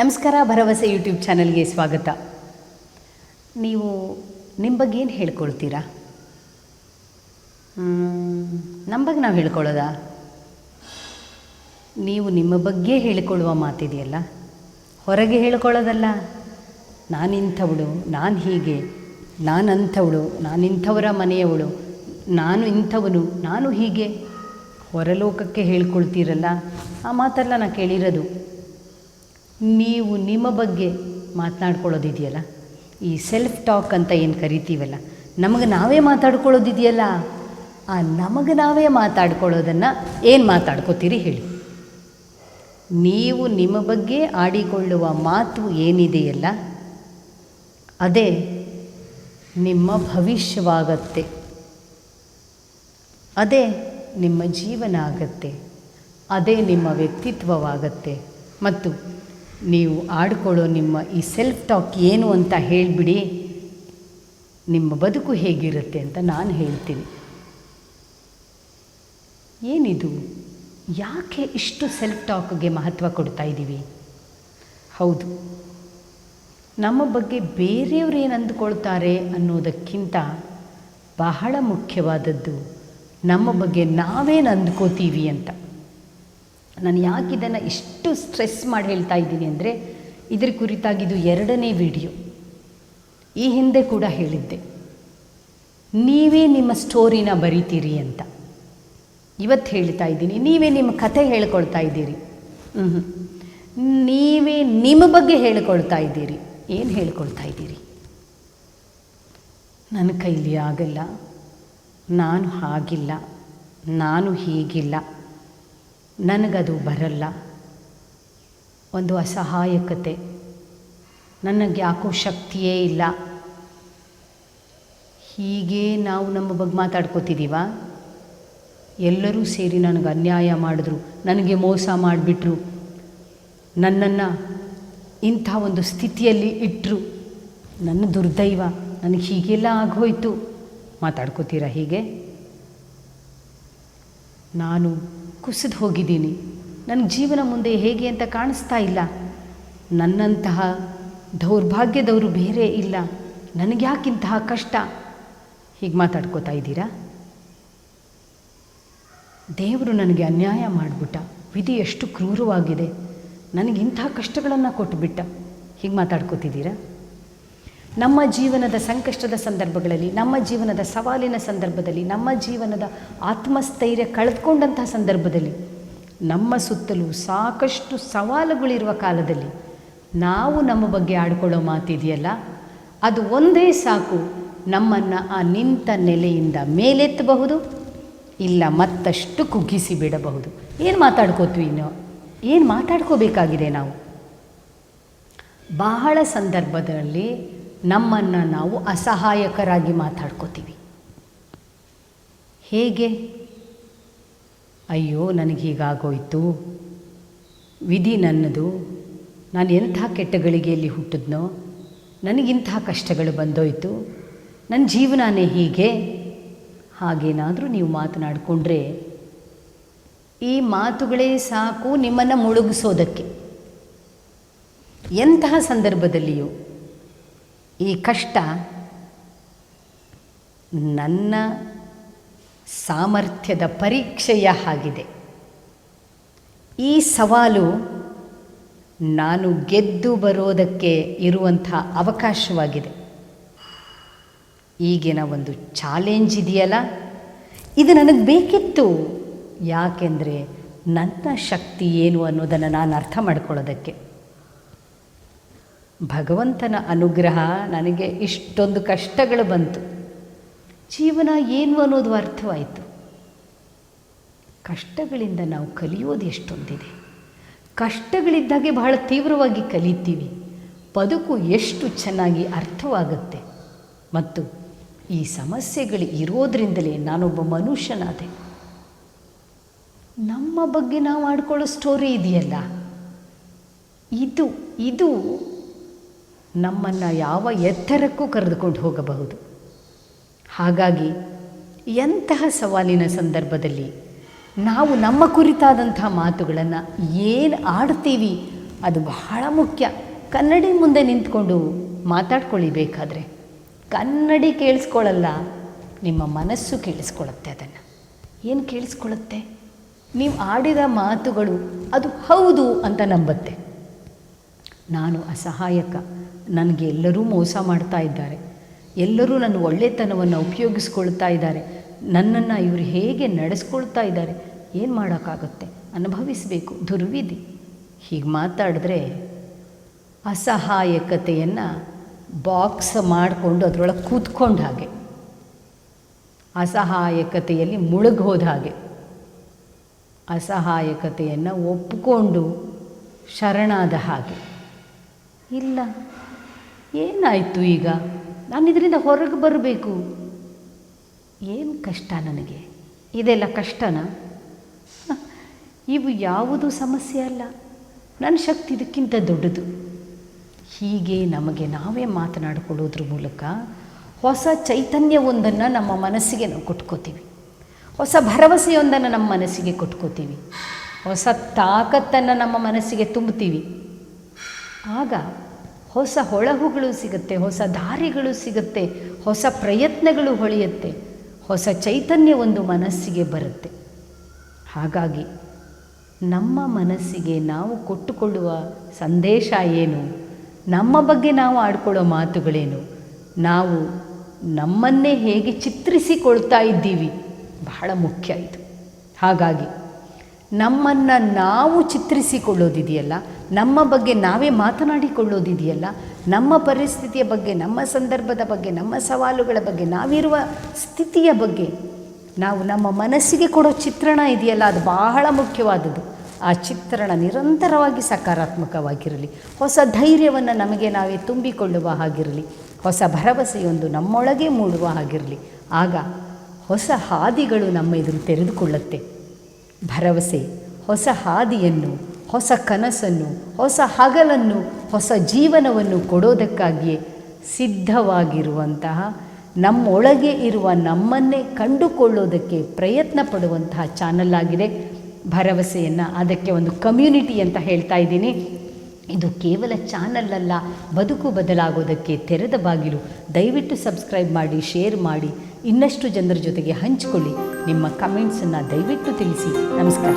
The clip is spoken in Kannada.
ನಮಸ್ಕಾರ, ಭರವಸೆ ಯೂಟ್ಯೂಬ್ ಚಾನಲ್ಗೆ ಸ್ವಾಗತ. ನೀವು ನಿಮ್ಮ ಬಗ್ಗೆ ಏನು ಹೇಳ್ಕೊಳ್ತೀರಾ? ನಮ್ಮ ಬಗ್ಗೆ ನಾವು ಹೇಳ್ಕೊಳ್ಳೋದಾ? ನೀವು ನಿಮ್ಮ ಬಗ್ಗೆ ಹೇಳಿಕೊಳ್ಳುವ ಮಾತಿದೆಯಲ್ಲ. ಹೊರಗೆ ಹೇಳ್ಕೊಳ್ಳೋದಲ್ಲ. ನಾನಿಂಥವಳು ನಾನು ಹೀಗೆ, ನಾನು ಅಂಥವಳು ನಾನಿಂಥವರ ಮನೆಯವಳು, ನಾನು ಇಂಥವನು, ನಾನು ಹೀಗೆ. ಹೊರಲೋಕಕ್ಕೆ ಹೇಳ್ಕೊಳ್ತೀರಲ್ಲ? ಆ ಮಾತೆಲ್ಲ ನಾನು ಕೇಳಿರೋದು. ನೀವು ನಿಮ್ಮ ಬಗ್ಗೆ ಮಾತನಾಡ್ಕೊಳ್ಳೋದಿದೆಯಲ್ಲ? ಈ ಸೆಲ್ಫ್ ಟಾಕ್ ಅಂತ ಏನು ಕರಿತೀವಲ್ಲ, ನಮಗೆ ನಾವೇ ಮಾತಾಡ್ಕೊಳ್ಳೋದಿದೆಯಲ್ಲ ಆ ನಮಗೆ ನಾವೇ ಮಾತಾಡ್ಕೊಳ್ಳೋದನ್ನು ಏನು ಮಾತಾಡ್ಕೋತೀರಿ ಹೇಳಿ. ನೀವು ನಿಮ್ಮ ಬಗ್ಗೆ ಆಡಿಕೊಳ್ಳುವ ಮಾತು ಏನಿದೆಯಲ್ಲ, ಅದೇ ನಿಮ್ಮ ಭವಿಷ್ಯವಾಗತ್ತೆ. ಅದೇ ನಿಮ್ಮ ಜೀವನ ಆಗತ್ತೆ. ಅದೇ ನಿಮ್ಮ ವ್ಯಕ್ತಿತ್ವವಾಗತ್ತೆ. ಮತ್ತು ನೀವು ಆಡ್ಕೊಳ್ಳೋ ನಿಮ್ಮ ಈ ಸೆಲ್ಫ್ ಟಾಕ್ ಏನು ಅಂತ ಹೇಳಿಬಿಡಿ. ನಿಮ್ಮ ಬದುಕು ಹೇಗಿರುತ್ತೆ ಅಂತ ನಾನು ಹೇಳ್ತೀನಿ. ಏನಿದು? ಯಾಕೆ ಇಷ್ಟು ಸೆಲ್ಫ್ ಟಾಕ್ಗೆ ಮಹತ್ವ ಕೊಡ್ತಾ ಇದ್ದೀವಿ ಹೌದು. ನಮ್ಮ ಬಗ್ಗೆ ಬೇರೆಯವರು ಏನು ಅಂದುಕೊಳ್ತಾರೆ ಅನ್ನೋದಕ್ಕಿಂತ ಬಹಳ ಮುಖ್ಯವಾದದ್ದು ನಮ್ಮ ಬಗ್ಗೆ ನಾವೇನು ಅಂದ್ಕೋತೀವಿ ಅಂತ. ನಾನು ಯಾಕೆ ಇದನ್ನು ಇಷ್ಟು ಸ್ಟ್ರೆಸ್ ಮಾಡಿ ಹೇಳ್ತಾ ಇದ್ದೀನಿ ಅಂದರೆ ಇದ್ರ ಕುರಿತಾಗಿದ್ದು ಎರಡನೇ ವಿಡಿಯೋ. ಈ ಹಿಂದೆ ಕೂಡ ಹೇಳಿದ್ದೆ. ನೀವೇ ನಿಮ್ಮ ಸ್ಟೋರಿನ ಬರಿತೀರಿ ಅಂತ. ಇವತ್ತು ಹೇಳ್ತಾ ಇದ್ದೀನಿ. ನೀವೇ ನಿಮ್ಮ ಕಥೆ ಹೇಳ್ಕೊಳ್ತಾ ಇದ್ದೀರಿ. ಹ್ಞೂ ನೀವೇ ನಿಮ್ಮ ಬಗ್ಗೆ ಹೇಳ್ಕೊಳ್ತಾ ಇದ್ದೀರಿ. ಏನು ಹೇಳ್ಕೊಳ್ತಾ ಇದ್ದೀರಿ? ನನ್ನ ಕೈಲಿ ಆಗಲ್ಲ. ನಾನು ಹಾಗಿಲ್ಲ. ನಾನು ಹೀಗಿಲ್ಲ. ನನಗದು ಬರಲ್ಲ. ಒಂದು ಅಸಹಾಯಕತೆ. ನನಗೆ ಯಾಕೋ ಶಕ್ತಿಯೇ ಇಲ್ಲ. ಹೀಗೆ ನಾವು ನಮ್ಮ ಬಗ್ಗೆ ಮಾತಾಡ್ಕೋತಿದ್ದೀವ? ಎಲ್ಲರೂ ಸೇರಿ ನನಗೆ ಅನ್ಯಾಯ ಮಾಡಿದ್ರು. ನನಗೆ ಮೋಸ ಮಾಡಿಬಿಟ್ರು. ನನ್ನನ್ನು ಇಂಥ ಒಂದು ಸ್ಥಿತಿಯಲ್ಲಿ ಇಟ್ಟರು ನನ್ನ ದುರ್ದೈವ, ನನಗೆ ಹೀಗೆಲ್ಲ ಆಗೋಯ್ತು. ಮಾತಾಡ್ಕೋತೀರಾ ಹೀಗೆ? ನಾನು ಕುಸಿದು ಹೋಗಿದ್ದೀನಿ. ನನ್ನ ಜೀವನ ಮುಂದೆ ಹೇಗೆ ಅಂತ ಕಾಣಿಸ್ತಾ ಇಲ್ಲ. ನನ್ನಂತಹ ದೌರ್ಭಾಗ್ಯದವರು ಬೇರೆ ಇಲ್ಲ. ನನಗೆ ಯಾಕಿಂತಹ ಕಷ್ಟ. ಹೀಗೆ ಮಾತಾಡ್ಕೋತಾ ಇದ್ದೀರಾ? ದೇವರು ನನಗೆ ಅನ್ಯಾಯ ಮಾಡಿಬಿಟ್ಟ. ವಿಧಿ ಎಷ್ಟು ಕ್ರೂರವಾಗಿದೆ. ನನಗಿಂತಹ ಕಷ್ಟಗಳನ್ನು ಕೊಟ್ಟುಬಿಟ್ಟ ಹೀಗೆ ಮಾತಾಡ್ಕೋತಿದ್ದೀರಾ? ನಮ್ಮ ಜೀವನದ ಸಂಕಷ್ಟದ ಸಂದರ್ಭಗಳಲ್ಲಿ, ನಮ್ಮ ಜೀವನದ ಸವಾಲಿನ ಸಂದರ್ಭದಲ್ಲಿ, ನಮ್ಮ ಜೀವನದ ಆತ್ಮಸ್ಥೈರ್ಯ ಕಳೆದುಕೊಂಡಂತಹ ಸಂದರ್ಭದಲ್ಲಿ, ನಮ್ಮ ಸುತ್ತಲೂ ಸಾಕಷ್ಟು ಸವಾಲುಗಳಿರುವ ಕಾಲದಲ್ಲಿ ನಾವು ನಮ್ಮ ಬಗ್ಗೆ ಆಡ್ಕೊಳ್ಳೋ ಮಾತಿದೆಯಲ್ಲ? ಅದು ಒಂದೇ ಸಾಕು, ನಮ್ಮನ್ನು ಆ ನಿಂತ ನೆಲೆಯಿಂದ ಮೇಲೆತ್ತಬಹುದು, ಇಲ್ಲ ಮತ್ತಷ್ಟು ಕುಗ್ಗಿಸಿ ಬಿಡಬಹುದು. ಏನು ಮಾತಾಡ್ಕೋತೀವಿ ಇನ್ನು? ಏನು ಮಾತಾಡ್ಕೋಬೇಕಾಗಿದೆ ನಾವು? ಬಹಳ ಸಂದರ್ಭದಲ್ಲಿ ನಮ್ಮನ್ನು ನಾವು ಅಸಹಾಯಕರಾಗಿ ಮಾತಾಡ್ಕೋತೀವಿ. ಹೇಗೆ? ಅಯ್ಯೋ, ನನಗೆ ಹೀಗಾಗೋಯ್ತು. ವಿಧಿ ನನ್ನದು. ನಾನು ಎಂಥ ಕೆಟ್ಟ ಗಳಿಗೆಯಲ್ಲಿ ಹುಟ್ಟಿದ್ನೋ? ನನಗಿಂಥ ಕಷ್ಟಗಳು ಬಂದೋಯ್ತು. ನನ್ನ ಜೀವನನೇ ಹೀಗೆ. ಹಾಗೇನಾದರೂ ನೀವು ಮಾತನಾಡಿಕೊಂಡ್ರೆ ಈ ಮಾತುಗಳೇ ಸಾಕು ನಿಮ್ಮನ್ನು ಮುಳುಗಿಸೋದಕ್ಕೆ. ಎಂತಹ ಸಂದರ್ಭದಲ್ಲಿಯೂ ಈ ಕಷ್ಟ ನನ್ನ ಸಾಮರ್ಥ್ಯದ ಪರೀಕ್ಷೆಯ ಹಾಗಿದೆ. ಈ ಸವಾಲು ನಾನು ಗೆದ್ದು ಬರೋದಕ್ಕೆ ಇರುವಂಥ ಅವಕಾಶವಾಗಿದೆ. ಈಗಿನ ಒಂದು ಚಾಲೆಂಜ್ ಇದೆಯಲ್ಲ? ಇದು ನನಗೆ ಬೇಕಿತ್ತು. ಯಾಕೆಂದರೆ ನನ್ನ ಶಕ್ತಿ ಏನು ಅನ್ನೋದನ್ನು ನಾನು ಅರ್ಥ ಮಾಡ್ಕೊಳ್ಳೋದಕ್ಕೆ. ಭಗವಂತನ ಅನುಗ್ರಹ ನನಗೆ ಇಷ್ಟೊಂದು ಕಷ್ಟಗಳು ಬಂತು. ಜೀವನ ಏನು ಅನ್ನೋದು ಅರ್ಥವಾಯಿತು. ಕಷ್ಟಗಳಿಂದ ನಾವು ಕಲಿಯೋದು ಎಷ್ಟೊಂದಿದೆ. ಕಷ್ಟಗಳಿದ್ದಾಗೆ ಬಹಳ ತೀವ್ರವಾಗಿ ಕಲಿತೀವಿ. ಬದುಕು ಎಷ್ಟು ಚೆನ್ನಾಗಿ ಅರ್ಥವಾಗುತ್ತೆ. ಮತ್ತು ಈ ಸಮಸ್ಯೆಗಳು ಇರೋದ್ರಿಂದಲೇ ನಾನೊಬ್ಬ ಮನುಷ್ಯನಾದೆ. ನಮ್ಮ ಬಗ್ಗೆ ನಾವು ಮಾಡ್ಕೊಳ್ಳೋ ಸ್ಟೋರಿ ಇದೆಯಲ್ಲ? ಇದು ಇದು ನಮ್ಮನ್ನು ಯಾವ ಎತ್ತರಕ್ಕೂ ಕರೆದುಕೊಂಡು ಹೋಗಬಹುದು. ಹಾಗಾಗಿ ಎಂತಹ ಸವಾಲಿನ ಸಂದರ್ಭದಲ್ಲಿ ನಾವು ನಮ್ಮ ಕುರಿತಾದಂಥ ಮಾತುಗಳನ್ನು ಏನು ಆಡ್ತೀವಿ, ಅದು ಬಹಳ ಮುಖ್ಯ. ಕನ್ನಡಿ ಮುಂದೆ ನಿಂತ್ಕೊಂಡು ಮಾತಾಡ್ಕೊಳ್ಳಿ ಬೇಕಾದರೆ ಕನ್ನಡಿ ಕೇಳಿಸ್ಕೊಳ್ಳಲ್ಲ ನಿಮ್ಮ ಮನಸ್ಸು ಕೇಳಿಸ್ಕೊಳ್ಳುತ್ತೆ ಅದನ್ನು. ಏನು ಕೇಳಿಸ್ಕೊಳ್ಳುತ್ತೆ ನೀವು ಆಡಿದ ಮಾತುಗಳು ಅದು ಹೌದು ಅಂತ ನಂಬುತ್ತೆ. ನಾನು ಅಸಹಾಯಕ. ನನಗೆ ಎಲ್ಲರೂ ಮೋಸ ಮಾಡ್ತಾ ಇದ್ದಾರೆ. ಎಲ್ಲರೂ ನನ್ನ ಒಳ್ಳೆತನವನ್ನು ಉಪಯೋಗಿಸ್ಕೊಳ್ತಾ ಇದ್ದಾರೆ. ನನ್ನನ್ನು ಇವರು ಹೇಗೆ ನಡೆಸ್ಕೊಳ್ತಾ ಇದ್ದಾರೆ? ಏನು ಮಾಡೋಕ್ಕಾಗುತ್ತೆ? ಅನುಭವಿಸಬೇಕು. ದುರ್ವಿಧಿ. ಹೀಗೆ ಮಾತಾಡಿದ್ರೆ ಅಸಹಾಯಕತೆಯನ್ನು ಬಾಕ್ಸ್ ಮಾಡಿಕೊಂಡು ಅದರೊಳಗೆ ಕೂತ್ಕೊಂಡ ಹಾಗೆ. ಅಸಹಾಯಕತೆಯಲ್ಲಿ ಮುಳುಗೋದ ಹಾಗೆ. ಅಸಹಾಯಕತೆಯನ್ನು ಒಪ್ಪಿಕೊಂಡು ಶರಣಾದ ಹಾಗೆ. ಇಲ್ಲ. ಏನಾಯಿತು ಈಗ? ನಾನು ಇದರಿಂದ ಹೊರಗೆ ಬರಬೇಕು. ಏನು ಕಷ್ಟ ನನಗೆ? ಇದೆಲ್ಲ ಕಷ್ಟನಾ? ಇವು ಯಾವುದು ಸಮಸ್ಯೆ ಅಲ್ಲ. ನನ್ನ ಶಕ್ತಿ ಇದಕ್ಕಿಂತ ದೊಡ್ಡದು. ಹೀಗೆ ನಮಗೆ ನಾವೇ ಮಾತನಾಡಿಕೊಳ್ಳೋದ್ರ ಮೂಲಕ ಹೊಸ ಚೈತನ್ಯವೊಂದನ್ನು ನಮ್ಮ ಮನಸ್ಸಿಗೆ ನಾವು ಕೊಟ್ಕೋತೀವಿ. ಹೊಸ ಭರವಸೆಯೊಂದನ್ನು ನಮ್ಮ ಮನಸ್ಸಿಗೆ ಕೊಟ್ಕೋತೀವಿ. ಹೊಸ ತಾಕತ್ತನ್ನು ನಮ್ಮ ಮನಸ್ಸಿಗೆ ತುಂಬುತ್ತೀವಿ. ಆಗ ಹೊಸ ಹೊಳಹುಗಳು ಸಿಗುತ್ತೆ, ಹೊಸ ದಾರಿಗಳು ಸಿಗುತ್ತೆ, ಹೊಸ ಪ್ರಯತ್ನಗಳು ಹೊಳೆಯುತ್ತೆ, ಹೊಸ ಚೈತನ್ಯ ಒಂದು ಮನಸ್ಸಿಗೆ ಬರುತ್ತೆ. ಹಾಗಾಗಿ ನಮ್ಮ ಮನಸ್ಸಿಗೆ ನಾವು ಕೊಟ್ಟುಕೊಳ್ಳುವ ಸಂದೇಶ ಏನು? ನಮ್ಮ ಬಗ್ಗೆ ನಾವು ಆಡ್ಕೊಳ್ಳೋ ಮಾತುಗಳೇನು? ನಾವು ನಮ್ಮನ್ನೇ ಹೇಗೆ ಚಿತ್ರಿಸಿಕೊಳ್ತಾ ಇದ್ದೀವಿ? ಬಹಳ ಮುಖ್ಯ ಇದು. ಹಾಗಾಗಿ ನಮ್ಮನ್ನು ನಾವು ಚಿತ್ರಿಸಿಕೊಳ್ಳೋದಿದೆಯಲ್ಲ, ನಮ್ಮ ಬಗ್ಗೆ ನಾವೇ ಮಾತನಾಡಿಕೊಳ್ಳೋದಿದೆಯಲ್ಲ, ನಮ್ಮ ಪರಿಸ್ಥಿತಿಯ ಬಗ್ಗೆ, ನಮ್ಮ ಸಂದರ್ಭದ ಬಗ್ಗೆ, ನಮ್ಮ ಸವಾಲುಗಳ ಬಗ್ಗೆ, ನಾವಿರುವ ಸ್ಥಿತಿಯ ಬಗ್ಗೆ ನಾವು ನಮ್ಮ ಮನಸ್ಸಿಗೆ ಕೊಡೋ ಚಿತ್ರಣ ಇದೆಯಲ್ಲ, ಅದು ಬಹಳ ಮುಖ್ಯವಾದದ್ದು. ಆ ಚಿತ್ರಣ ನಿರಂತರವಾಗಿ ಸಕಾರಾತ್ಮಕವಾಗಿರಲಿ. ಹೊಸ ಧೈರ್ಯವನ್ನು ನಮಗೆ ನಾವೇ ತುಂಬಿಕೊಳ್ಳುವ ಹಾಗಿರಲಿ. ಹೊಸ ಭರವಸೆಯೊಂದು ನಮ್ಮೊಳಗೆ ಮೂಡುವ ಹಾಗಿರಲಿ. ಆಗ ಹೊಸ ಹಾದಿಗಳು ನಮ್ಮ ಎದುರು ತೆರೆದುಕೊಳ್ಳುತ್ತೆ. ಭರವಸೆ, ಹೊಸ ಹಾದಿಯನ್ನು, ಹೊಸ ಕನಸನ್ನು, ಹೊಸ ಹಗಲನ್ನು, ಹೊಸ ಜೀವನವನ್ನು ಕೊಡೋದಕ್ಕಾಗಿಯೇ ಸಿದ್ಧವಾಗಿರುವಂತಹ, ನಮ್ಮೊಳಗೆ ಇರುವ ನಮ್ಮನ್ನೇ ಕಂಡುಕೊಳ್ಳೋದಕ್ಕೆ ಪ್ರಯತ್ನ ಪಡುವಂತಹ ಚಾನಲ್ ಆಗಿದೆ. ಭರವಸೆಯನ್ನು ಅದಕ್ಕೆ ಒಂದು ಕಮ್ಯುನಿಟಿ ಅಂತ ಹೇಳ್ತಾ ಇದ್ದೀನಿ. ಇದು ಕೇವಲ ಚಾನಲ್ ಅಲ್ಲ, ಬದುಕು ಬದಲಾಗೋದಕ್ಕೆ ತೆರೆದ ಬಾಗಿಲು. ದಯವಿಟ್ಟು ಸಬ್ಸ್ಕ್ರೈಬ್ ಮಾಡಿ, ಶೇರ್ ಮಾಡಿ. ಇನ್ನಷ್ಟು ಜನರ ಜೊತೆಗೆ ಹಂಚಿಕೊಳ್ಳಿ ನಿಮ್ಮ ಕಮೆಂಟ್ಸನ್ನು ದಯವಿಟ್ಟು ತಿಳಿಸಿ. ನಮಸ್ಕಾರ.